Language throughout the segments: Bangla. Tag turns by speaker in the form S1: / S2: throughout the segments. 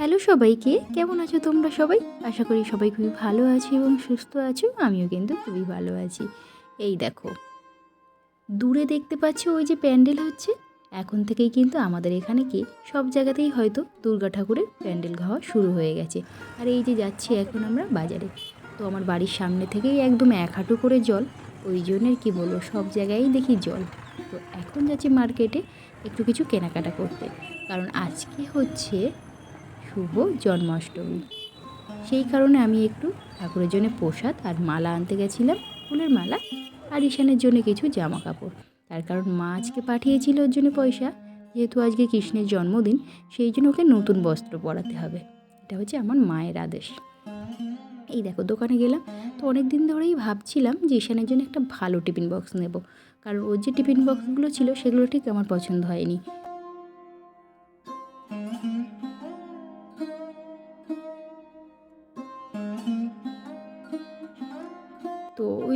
S1: হ্যালো সবাইকে, কেমন আছো তোমরা সবাই? আশা করি সবাই খুবই ভালো আছো এবং সুস্থ আছো, আমিও কিন্তু খুবই ভালো আছি। এই দেখো, দূরে দেখতে পাচ্ছ ওই যে প্যান্ডেল হচ্ছে? এখন থেকেই কিন্তু আমাদের এখানে কি সব জায়গাতেই হয়তো দুর্গা ঠাকুরের প্যান্ডেল খাওয়া শুরু হয়ে গেছে। আর এই যে যাচ্ছি এখন আমরা বাজারে। তো আমার বাড়ির সামনে থেকেই একদম এক হাঁটু করে জল, ওই জন্যের কী বলব, সব জায়গায় দেখি জল। তো এখন যাচ্ছি মার্কেটে একটু কিছু কেনাকাটা করতে। কারণ আজকে হচ্ছে শুভ জন্মাষ্টমী। সেই কারণে আমি একটু ঠাকুরের জন্য প্রসাদ আর মালা আনতে গেছিলাম, ফুলের মালা আর ঈশানের জন্য কিছু জামা কাপড় তার কারণ মা আজকে পাঠিয়েছিল ওর জন্য পয়সা, যেহেতু আজকে কৃষ্ণের জন্মদিন, সেই জন্য ওকে নতুন বস্ত্র পরাতে হবে। এটা হচ্ছে আমার মায়ের আদেশ। এই দেখো, দোকানে গেলাম, তো অনেক দিন ধরেই ভাবছিলাম যে ঈশানের জন্য একটা ভালো টিফিন বক্স নেব। কারণ ওর যে টিফিন বক্সগুলো ছিল, সেগুলো ঠিক আমার পছন্দ হয়নি।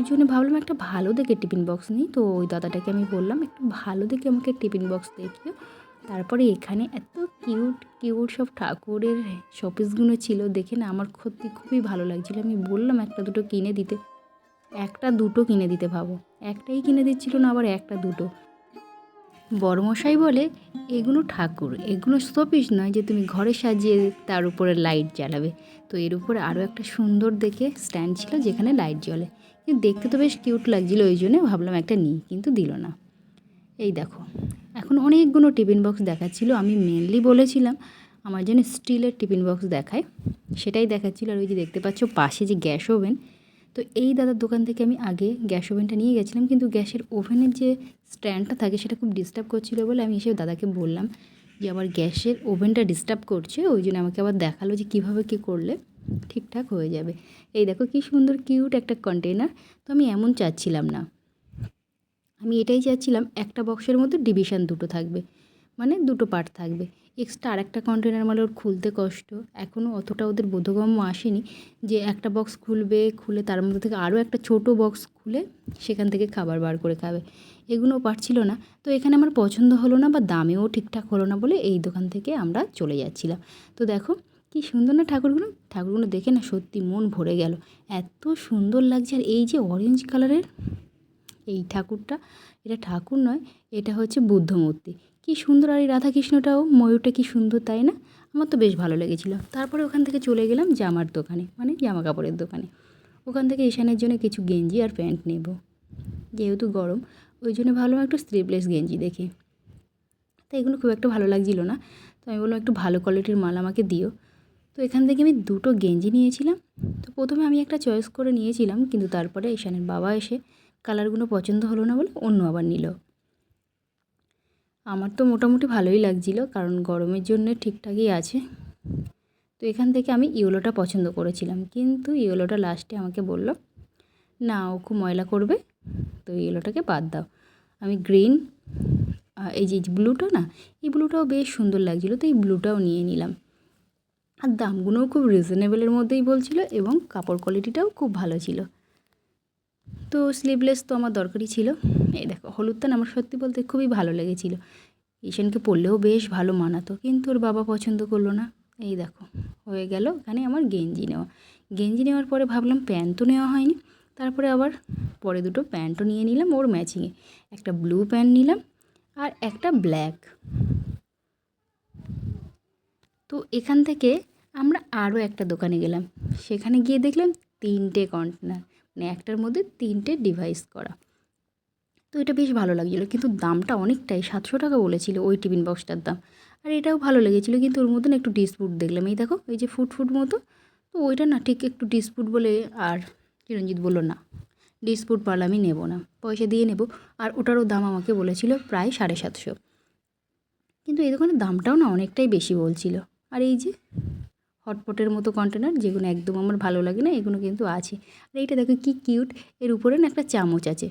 S1: ওই জন্য ভাবলাম একটা ভালো দেখে টিফিন বক্স নিই। তো ওই দাদাটাকে আমি বললাম, একটু ভালো দেখে আমাকে টিফিন বক্স দেখিও তারপরে এখানে এত কিউট কিউট সব ঠাকুরের শপিসগুলো ছিল, দেখে না আমার ক্ষতি খুবই ভালো লাগছিল। আমি বললাম, একটা দুটো কিনে দিতে। একটা দুটো কিনে দিতে ভাবো। একটাই কিনে দিচ্ছিল না, আবার একটা দুটো। বড়মশাই বলে এগুলো ঠাকুর এগুলো শোপিস নয় যে তুমি ঘরে সাজিয়ে তার উপরে লাইট জ্বালাবে। তো এর উপরে আরও একটা সুন্দর দেখে স্ট্যান্ড ছিল যেখানে লাইট জ্বলে। কিন্তু দেখতে তো বেশ কিউট লাগছিল, ওই জন্য ভাবলাম একটা নিই, কিন্তু দিল না। এই দেখো, এখন অনেকগুলো টিফিন বক্স দেখাচ্ছিল। আমি মেনলি বলেছিলাম, আমার জন্য স্টিলের টিফিন বক্স দেখায়, সেটাই দেখাচ্ছিল। আর ওই যে দেখতে পাচ্ছ পাশে যে গ্যাস ওভেন তো এই দাদার দোকান থেকে আমি আগে গ্যাস ওভেনটা নিয়ে গেছিলাম, কিন্তু গ্যাসের ওভেনের যে স্ট্যান্ডটা থাকে সেটা খুব ডিস্টার্ব করছিল বলে আমি এসে দাদাকে বললাম যে আমার গ্যাসের ওভেনটা ডিস্টার্ব করছে, ওই জন্য আমাকে আবার দেখাল যে কীভাবে কী করলে ঠিকঠাক হয়ে যাবে। এই দেখো কি সুন্দর কিউট একটা কন্টেনার তো আমি এমন চাচ্ছিলাম না। আমি এটাই চাচ্ছিলাম একটা বক্সের মধ্যে ডিভিশন দুটো থাকবে মানে দুটো পার্ট থাকবে। এক্সট্রা আরেকটা কন্টেনার মানে ওর খুলতে কষ্ট। এখনও অতটা ওদের বোধগম্য আসেনি যে একটা বক্স খুলবে, খুলে তার মধ্যে থেকে আরও একটা ছোট বক্স খুলে সেখান থেকে খাবার বার করে খাবে। এগুলো পারছিল না। তো এখানে আমার পছন্দ হলো না বা দামেও ঠিকঠাক হলো না বলে এই দোকান থেকে আমরা চলে যাচ্ছিলাম। তো দেখো কি সুন্দর না ঠাকুরগুলো? ঠাকুরগুলো দেখে না সত্যি মন ভরে গেল। এত সুন্দর লাগছে আর এই যে অরেঞ্জ কালারের এই ঠাকুরটা, এটা ঠাকুর নয়, এটা হচ্ছে বুদ্ধ মূর্তি কী সুন্দর আর এই রাধাকৃষ্ণটাও, ময়ূরটা কী সুন্দর, তাই না? আমার তো বেশ ভালো লেগেছিলো। তারপরে ওখান থেকে চলে গেলাম জামার দোকানে মানে জামা কাপড়ের দোকানে। ওখান থেকে ঈশানের জন্য কিছু গেঞ্জি আর প্যান্ট নেব। যেহেতু গরম, ওই জন্য ভাবলাম একটু স্লিভলেস গেঞ্জি দেখে। তো এগুলো খুব একটা ভালো লাগছিল না। তো আমি বললাম, একটু ভালো কোয়ালিটির মাল আমাকে দিও। তো এখান থেকে আমি দুটো গেঞ্জি নিয়েছিলাম। তো প্রথমে আমি একটা চয়েস করে নিয়েছিলাম, কিন্তু তারপরে ঈশানের বাবা এসে কালারগুলো পছন্দ হলো না বলে অন্য আবার নিল। আমার তো মোটামুটি ভালোই লাগছিল, কারণ গরমের জন্য ঠিকঠাকই আছে। তো এখান থেকে আমি ইয়েলোটা পছন্দ করেছিলাম, কিন্তু ইয়েলোটা লাস্টে আমাকে বলল, না, ও খুব ময়লা করবে, তো ইয়েলোটাকে বাদ দাও। আমি গ্রিন এই যে ব্লুটা না, এই ব্লুটাও বেশ সুন্দর লাগছিল, তো এই ব্লুটাও নিয়ে নিলাম। আর দামগুলোও খুব রিজনেবলের মধ্যেই বলছিল, এবং কাপড় কোয়ালিটিটাও খুব ভালো ছিল। তো স্লিভলেস তো আমার দরকারই ছিল। এই দেখো, হলুদটা আমার সত্যি বলতে খুবই ভালো লেগেছিলো। ঈশানকে পরলেও বেশ ভালো মানাতো, কিন্তু ওর বাবা পছন্দ করল না। এই দেখো, হয়ে গেল এখানে আমার গেঞ্জি নেওয়া। গেঞ্জি নেওয়ার পরে ভাবলাম প্যান্ট তো নেওয়া হয়নি। তারপরে আবার পরে দুটো প্যান্টও নিয়ে নিলাম ওর ম্যাচিংয়ে একটা ব্লু প্যান্ট নিলাম আর একটা ব্ল্যাক তো এখান থেকে আমরা আরও একটা দোকানে গেলাম। সেখানে গিয়ে দেখলাম তিনটে কন্টেনার মানে একটার মধ্যে তিনটে ডিভাইস করা। তো এটা বেশ ভালো লাগছিল, কিন্তু দামটা অনেকটাই, সাতশো টাকা বলেছিল ওই টিফিন বক্সটার দাম। আর এটাও ভালো লেগেছিলো, কিন্তু ওর মধ্যে একটু ডিসপুট দেখলাম। এই দেখো, এই যে ফুট ফুট মতো, তো ওইটা না ঠিক একটু ডিসপুট বলে আর চিরঞ্জিত বলল, না ডিসপুট পারলে আমি নেব না, পয়সা দিয়ে নেব। আর ওটারও দাম আমাকে বলেছিল প্রায় সাড়ে সাতশো। কিন্তু এই দোকানের দামটাও না অনেকটাই বেশি বলছিল। আর এই যে হটপটের মতো কন্টেনার যেগুলো একদম আমার ভালো লাগে না, এগুলো কিন্তু আছে। আর এইটা দেখো কি কিউট এর উপরে না একটা চামচ আছে।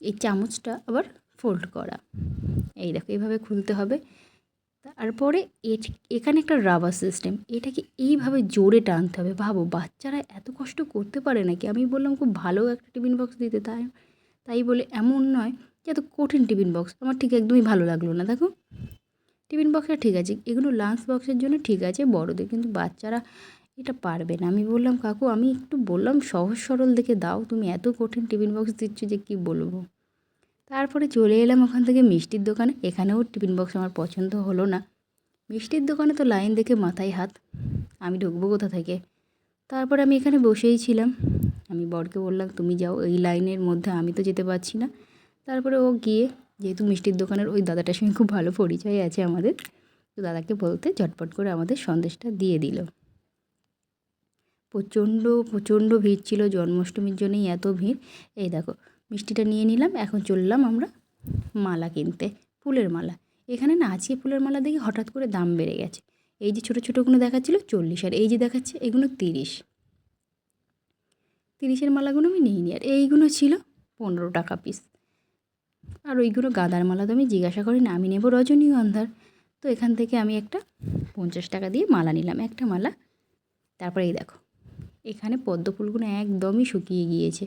S1: এই চামচটা আবার ফোল্ড করা। এই দেখো এইভাবে খুলতে হবে। তারপরে এখানে একটা রাবার সিস্টেম এটাকে এইভাবে জোরে টানতে হবে। ভাবো, বাচ্চারা এত কষ্ট করতে পারে নাকি? আমি বললাম খুব ভালো একটা টিফিন বক্স দিতে, তাই তাই বলে এমন নয় যে এত কঠিন টিফিন বক্স আমার ঠিক একদমই ভালো লাগল না, দেখো। টিফিন বক্সটা ঠিক আছে। এগুলো লাঞ্চ বক্সের জন্য ঠিক আছে, বড়দের, কিন্তু বাচ্চারা এটা পারবে না। আমি বললাম, কাকু, আমি একটু বললাম, সহজ সরল দেখে দাও, তুমি এত কঠিন টিফিন বক্স দিচ্ছ যে কী বলব? তারপরে চলে এলাম ওখান থেকে মিষ্টির দোকানে। এখানেও টিফিন বক্স আমার পছন্দ হলো না। মিষ্টির দোকানে তো লাইন দেখে মাথায় হাত, আমি ঢুকবো কোথা থেকে? তারপরে আমি এখানে বসেই ছিলাম। আমি বরকে বললাম, তুমি যাও, এই লাইনের মধ্যে, আমি তো যেতে পারছি না। তারপরে ও গিয়ে যেহেতু মিষ্টির দোকানের ওই দাদাটার সঙ্গে খুব ভালো পরিচয় আছে আমাদের, তো দাদাকে বলতে ঝটপট করে আমাদের সন্দেশটা দিয়ে দিল। প্রচণ্ড প্রচণ্ড ভিড় ছিল, জন্মাষ্টমীর জন্যই এত ভিড়। এই দেখো, মিষ্টিটা নিয়ে নিলাম, এখন চললাম আমরা মালা কিনতে, ফুলের মালা। এখানে না আজকে ফুলের মালা দেখি হঠাৎ করে দাম বেড়ে গেছে। এই যে ছোটো ছোটোগুলো দেখাচ্ছিলো চল্লিশ, আর এই যে দেখাচ্ছে এগুলো তিরিশ। তিরিশের মালাগুলো আমি নিইনি, আর এইগুলো ছিল পনেরো টাকা পিস আর ওইগুলো গাঁদার মালা তো আমি জিজ্ঞাসা করি না, আমি নেব রজনীগন্ধার। তো এখান থেকে আমি একটা পঞ্চাশ টাকা দিয়ে মালা নিলাম, একটা মালা। তারপরে এই দেখো, এখানে পদ্ম ফুলগুলো একদমই শুকিয়ে গিয়েছে,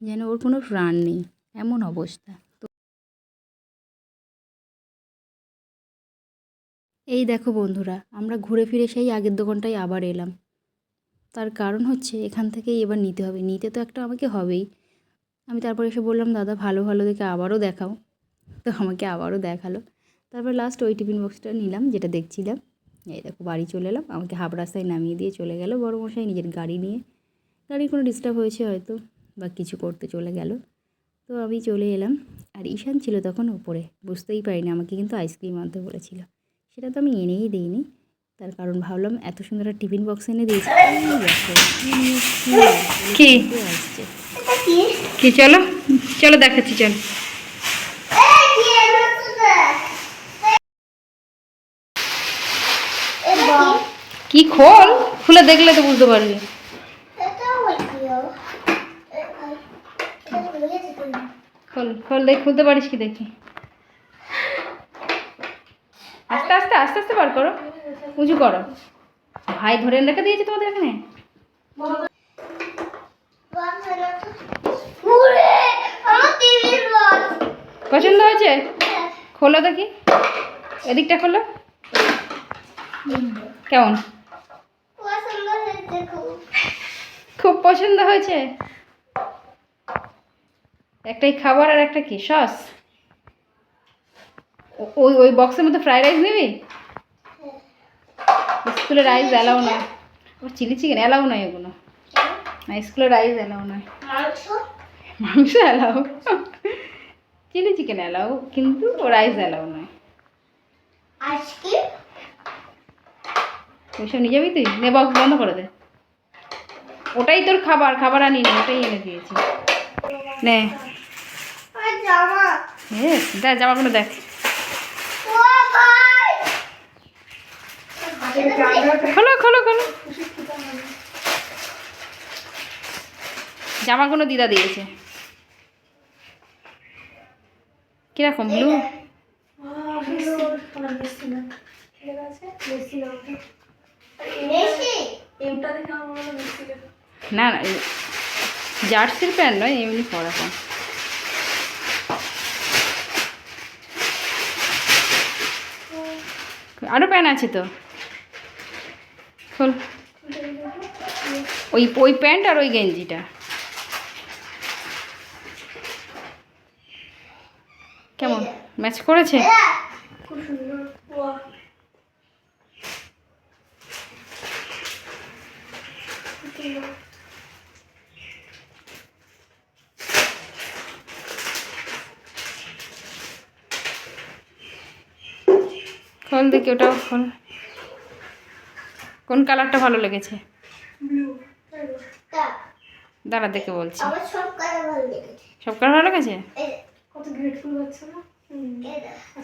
S1: যেন ওর কোনো প্রাণ নেই, এমন অবস্থা। তো এই দেখো বন্ধুরা, আমরা ঘুরে ফিরে সেই আগের দোকানটায় আবার এলাম। তার কারণ হচ্ছে এখান থেকেই এবার নিতে হবে, নিতে তো একটা আমাকে হবেই। আমি তারপর এসে বললাম দাদা ভালো ভালো দেখে আবারও দেখাও। তো আমাকে আবারও দেখাল। তারপর লাস্ট ওই টিফিন বক্সটা নিলাম যেটা দেখছিলাম। এই দেখো বাড়ি চলে এলাম। আমাকে হাফ রাস্তায় নামিয়ে দিয়ে চলে গেল বড় মশাই নিজের গাড়ি নিয়ে। গাড়ির কোনো ডিস্টার্ব হয়েছে হয়তো বা কিছু করতে চলে গেল। তো আমি চলে এলাম। আর ঈশান ছিল তখন ওপরে বুঝতেই পারিনি আমাকে কিন্তু আইসক্রিম আনতে বলেছিল। সেটা তো আমি এনেই দিইনি। তার কারণ ভাবলাম এত সুন্দর একটা টিফিন বক্স এনে দিয়েছি। আসছে
S2: কি চলো। চলো দেখাচ্ছি, চল। কি খোল? খুলে দেখলে তো বুঝতে পারবি। খোল খোল দেখ, খুলতে পারিস কি দেখি। আস্তে আস্তে আস্তে আস্তে বার করো। উঁচু করো। ভাই ধরে রেখে দিয়েছে তোমাদের এখানে। পছন্দ হয়েছে? খোলো দেখি। এদিকটা খোলো। কেমন? খুব। পছন্দ হয়েছে? একটাই খাবার আর একটা কি? সস? ওই ওই বক্সের মধ্যে ফ্রাইড রাইস নিবি? স্কুলে রাইস অ্যালাউ নয়। ও চিলি চিকেন অ্যালাউ নয় এগুলো। না স্কুলে রাইস অ্যালাউ নয়। মাংস অ্যালাউ চিলি চিকেন অ্যালাউ কিন্তু রাইস অ্যালাউ নয়। আজকে ওইসব নিয়ে যাবি তুই? নে বক্স বন্ধ করে দে। ওটাই তোর খাবার খাবার আনি নি ওটাই এনে দিয়েছি। নে। হ্যাঁ দেখ জামাগুলো দেখ। খোলো খোলো খোলো। জামাগুলো দিদা দিয়েছে। কীরকম ব্লু? না না জার্সির প্যান্ট নয়, এমনি পরা প্যান্ট আরও প্যান্ট আছে তো? ওই ওই প্যান্ট আর ওই গেঞ্জিটা কেমন ম্যাচ করেছে? খোল দেখি ওটাও খোল। কোন কালারটা ভালো লেগেছে? দাঁড়া দেখে বলছি।
S3: সব কালার ভালো লেগেছে।
S2: সব কালার ভালো লেগেছে?
S4: কত গ্রেটফুল বাচ্চা না
S3: এই দেখ।
S4: আজকাল বাচ্চাগুলো বলে এটা ভালো লাগে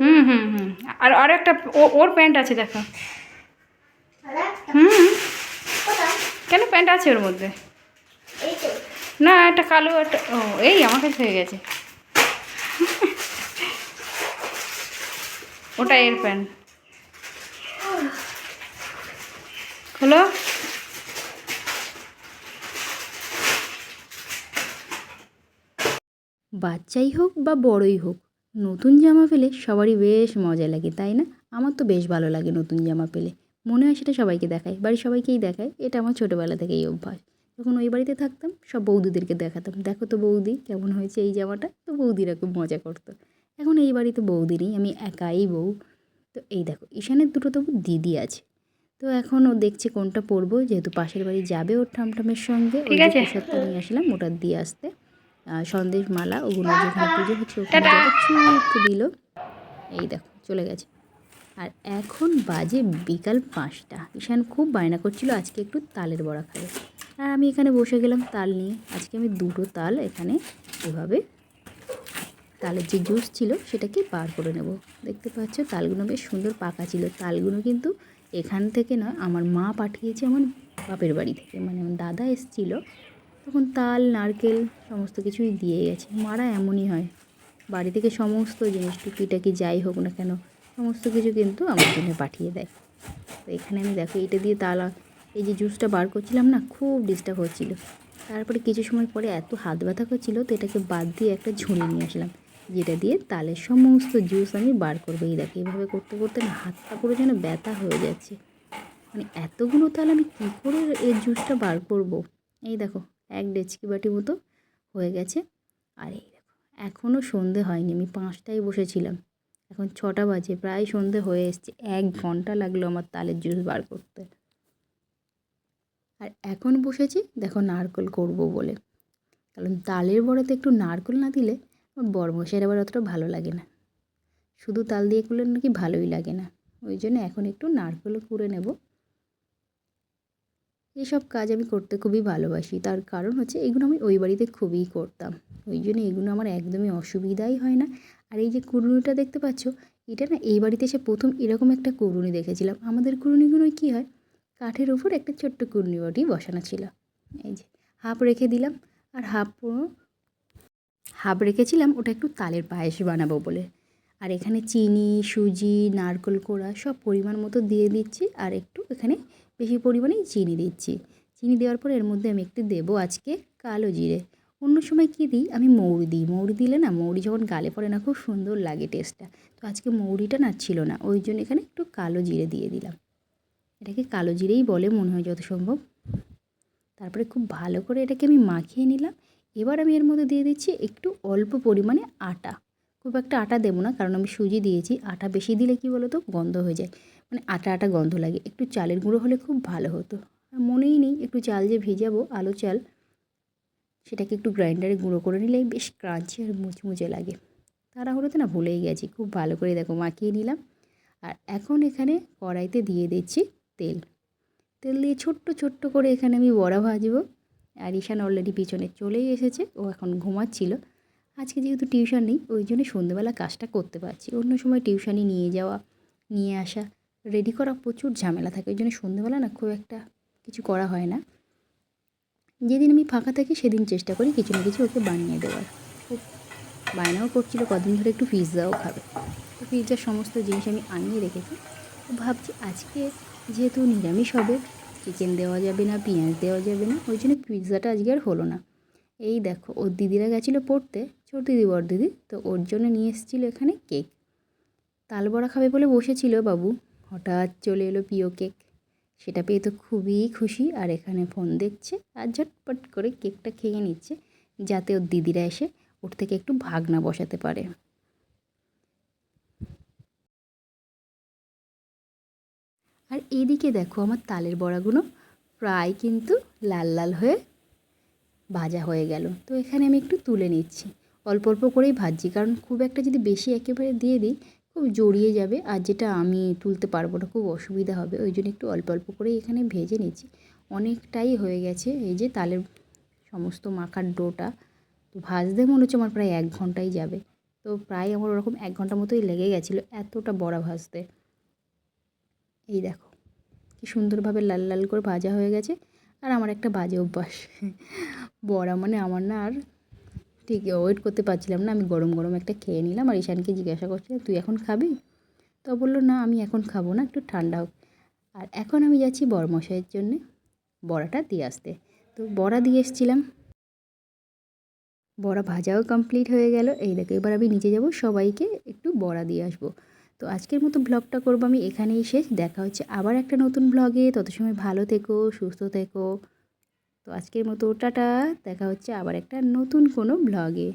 S2: হুম হুম হুম। আর আর একটা ও- ওর প্যান্ট আছে দেখো। হুম। কেন প্যান্ট আছে ওর মধ্যে? না একটা কালো একটা ও এই আমার কাছে হয়ে গেছে। ওটা এর প্যান্ট। হলো
S1: বাচ্চাই হোক বা বড়ই হোক নতুন জামা পেলে সবারই বেশ মজা লাগে তাই না? আমার তো বেশ ভালো লাগে নতুন জামা পেলে। মনে হয় সেটা সবাইকে দেখায় বাড়ির সবাইকেই দেখায় এটা আমার ছোটোবেলা থেকেই অভ্যাস। যখন ওই বাড়িতে থাকতাম সব বৌদিদেরকে দেখাতাম দেখো তো বৌদি কেমন হয়েছে এই জামাটা? তো বৌদিরা খুব মজা করতো। এখন এই বাড়িতে বৌদি নেই আমি একাই বউ। তো এই দেখো ঈশানের দুটো তবু দিদি আছে। তো এখন ও দেখছে কোনটা পরবো যেহেতু পাশের বাড়ি যাবে ওর ঠামঠামের সঙ্গে ওই নিয়ে আসলাম ওটা দিয়ে আসতে। সন্দেশ মালা ওগুলো যেখানে পুজো হচ্ছে ওখানে ছুট দিল এই দেখো চলে গেছে। আর এখন বাজে বিকাল পাঁচটা। ঈশান খুব বায়না করছিল আজকে একটু তালের বড়া খাবে। আর আমি এখানে বসে গেলাম তাল নিয়ে। আজকে আমি দুটো তাল এখানে এভাবে তালের যে জুস ছিল সেটাকে বার করে নেব। দেখতে পাচ্ছ তালগুলো বেশ সুন্দর পাকা ছিল। তালগুলো কিন্তু এখান থেকে নয় আমার মা পাঠিয়েছে আমার বাপের বাড়ি থেকে। মানে আমার দাদা এসেছিল তখন তাল, নারকেল সমস্ত কিছুই দিয়ে গেছে। মারা এমনই হয়। বাড়ি থেকে সমস্ত জিনিস টুকিটাকি যাই হোক না কেন, সমস্ত কিছু কিন্তু আমার জন্য পাঠিয়ে দেয়। তো এখানে আমি দেখো, এটা দিয়ে তালা, এই যে জুসটা বার করছিলাম না, খুব ডিস্টার্ব হচ্ছিল। তারপরে কিছু সময় পরে এত হাত ব্যথা করছিল, তো এটাকে বাদ দিয়ে একটা ঝুড়ি নিয়ে আসলাম, যেটা দিয়ে তালের সমস্ত জুস আমি বার করব। এই দেখো, এইভাবে করতে করতে না হাতটা পুরো যেন ব্যথা হয়ে যাচ্ছে। মানে এতগুলো তাল আমি কী করে এর জুসটা বার করব? এই দেখো এক ডেচকি বাটি মতো হয়ে গেছে। আর এই দেখো এখনও সন্ধে হয়নি, আমি পাঁচটায় বসেছিলাম। এখন ছটা বাজে, প্রায় সন্ধে হয়ে এসছে। এক ঘণ্টা লাগল আমার তালের জুস বার করতে। আর এখন বসেছি, দেখো নারকল করব বলে। কারণ তালের বড়াতে একটু নারকল না দিলে আমার বরমশের আবার অতটা ভালো লাগে না। শুধু তাল দিয়ে করলে নাকি ভালোই লাগে না। ওই জন্য এখন একটু নারকলও কুড়ে নেব। এইসব কাজ আমি করতে খুবই ভালোবাসি। তার কারণ হচ্ছে এগুলো আমি ওই বাড়িতে খুবই করতাম। ওই জন্য এগুলো আমার একদমই অসুবিধাই হয় না। আর এই যে কুড়ুনিটা দেখতে পাচ্ছ, এটা না এই বাড়িতে এসে প্রথম এরকম একটা কুড়ুনি দেখেছিলাম। আমাদের কুড়ুনিগুলোয় কী হয়, কাঠের উপর একটা ছোট্ট কুড়ুনি বাটি বসানো ছিল। এই যে, হাফ রেখে দিলাম আর হাফ হাফ রেখেছিলাম ওটা একটু তালের পায়েস বানাবো বলে। আর এখানে চিনি, সুজি, নারকল কোড়া সব পরিমাণ মতো দিয়ে দিচ্ছি আর একটু এখানে বেশি পরিমাণেই চিনি দিচ্ছি। চিনি দেওয়ার পর এর মধ্যে আমি একটু দেবো আজকে কালো জিরে। অন্য সময় কী দিই? আমি মৌরি দিই। মৌরি দিলে না, মৌরি যখন গালে পড়ে না, খুব সুন্দর লাগে টেস্টটা তো আজকে মৌরিটা না ছিল না, ওই জন্য এখানে একটু কালো জিরে দিয়ে দিলাম। এটাকে কালো জিরেই বলে, মনে হয় যত সম্ভব। তারপরে খুব ভালো করে এটাকে আমি মাখিয়ে নিলাম। এবার আমি এর মধ্যে দিয়ে দিচ্ছি একটু অল্প পরিমাণে আটা। খুব একটা আটা দেবো না, কারণ আমি সুজি দিয়েছি। আটা বেশি দিলে কি বলো তো গন্ধ হয়ে যায়। মানে আটা আটা গন্ধ লাগে। একটু চালের গুঁড়ো হলে খুব ভালো হতো। মনেই নেই, একটু চাল যে ভেজাবো, আলো চাল, সেটাকে একটু গ্রাইন্ডারে গুঁড়ো করে নিলেই বেশ ক্রাঞ্চি আর মুচমুচে লাগে। তাড়াহুড়োতে না ভুলেই গেছি, খুব ভালো করে দেখো মাখিয়ে নিলাম। আর এখন এখানে কড়াইতে দিয়ে দিচ্ছি তেল। তেল দিয়ে ছোট্ট ছোট্ট করে এখানে আমি বড়া ভাজবো। আর ঈশান অলরেডি পিছনে চলেই এসেছে, ও এখন ঘুমাচ্ছিল। আজকে যেহেতু টিউশন নেই, ওই জন্য সন্ধ্যেবেলা কাজটা করতে পারছি। অন্য সময় টিউশনি নিয়ে যাওয়া, নিয়ে আসা। রেডি করা প্রচুর ঝামেলা থাকে। ওই জন্য সন্ধ্যেবেলা না খুব একটা কিছু করা হয় না। যেদিন আমি ফাঁকা থাকি সেদিন চেষ্টা করি কিছু না কিছু ওকে বানিয়ে দেওয়ার। খুব বায়নাও করছিল, কদিন ধরে একটু পিৎজাও খাবে। তো পিৎজার সমস্ত জিনিস আমি আনিয়ে রেখেছি। তো ভাবছি আজকে যেহেতু নিরামিষ হবে চিকেন দেওয়া যাবে না, পেঁয়াজ দেওয়া যাবে না, ওই জন্য পিৎজাটা আজকে আর হলো না। এই দেখো, ওর দিদিরা গেছিল পড়তে, ছোট দিদি, বড় দিদি, তো ওর জন্য নিয়ে এসেছিল এখানে কেক। তালবড়া খাবে বলে বসেছিল বাবু। হঠাৎ চলে এলো প্রিয় কেক। সেটা পেয়ে তো খুবই খুশি, আর এখানে ফোন দেখছে আর ঝটপট করে কেকটা খেয়ে নিচ্ছে, যাতে ওর দিদিরা এসে ওর থেকে একটু ভাগনা বসাতে পারে। আর এইদিকে দেখো আমার তালের বড়াগুলো প্রায় কিন্তু লাল লাল হয়ে ভাজা হয়ে গেল। তো এখানে আমি একটু তুলে নিচ্ছি। অল্প অল্প করেই ভাজছি, কারণ খুব একটা যদি বেশি একেবারে দিয়ে দিই খুব জড়িয়ে যাবে আর যেটা আমি তুলতে পারব না, খুব অসুবিধা হবে। ওই জন্য একটু অল্প অল্প করেই এখানে ভেজে নিচ্ছি। অনেকটাই হয়ে গেছে এই যে তালের সমস্ত মাখার ডোটা। তো ভাজতে মনে হচ্ছে আমার প্রায় এক ঘন্টাই যাবে। তো প্রায় আমার ওরকম এক ঘণ্টা মতোই লেগে গেছিল এতটা বড়া ভাজতে। এই দেখো, কি সুন্দরভাবে লাল লাল করে ভাজা হয়ে গেছে। আর আমার একটা বাজে অভ্যাস। বড়া মানে আমার না আর ঠিক ওয়েট করতে পারছিলাম না। আমি গরম গরম একটা খেয়ে নিলাম আর ঈশানকে জিজ্ঞাসা করছি তুই এখন খাবি? তো বলল, না, আমি এখন খাব না, একটু ঠান্ডা হোক। আর এখন আমি যাচ্ছি বরমশাইয়ের জন্যে বড়াটা দিয়ে আসতে। তো বড়া দিয়ে এসেছিলাম। বড়া ভাজাও কমপ্লিট হয়ে গেল। এই দেখো, এবার আমি নিচে যাব, সবাইকে একটু বড়া দিয়ে আসব। তো আজকের মতো ব্লগটা করব আমি এখানেই শেষ। দেখা হচ্ছে আবার একটা নতুন ব্লগে তত সময় ভালো থেকো, সুস্থ থেকো। তো আজকের মতো টাটা দেখা হচ্ছে আবার একটা নতুন কোনো ব্লগে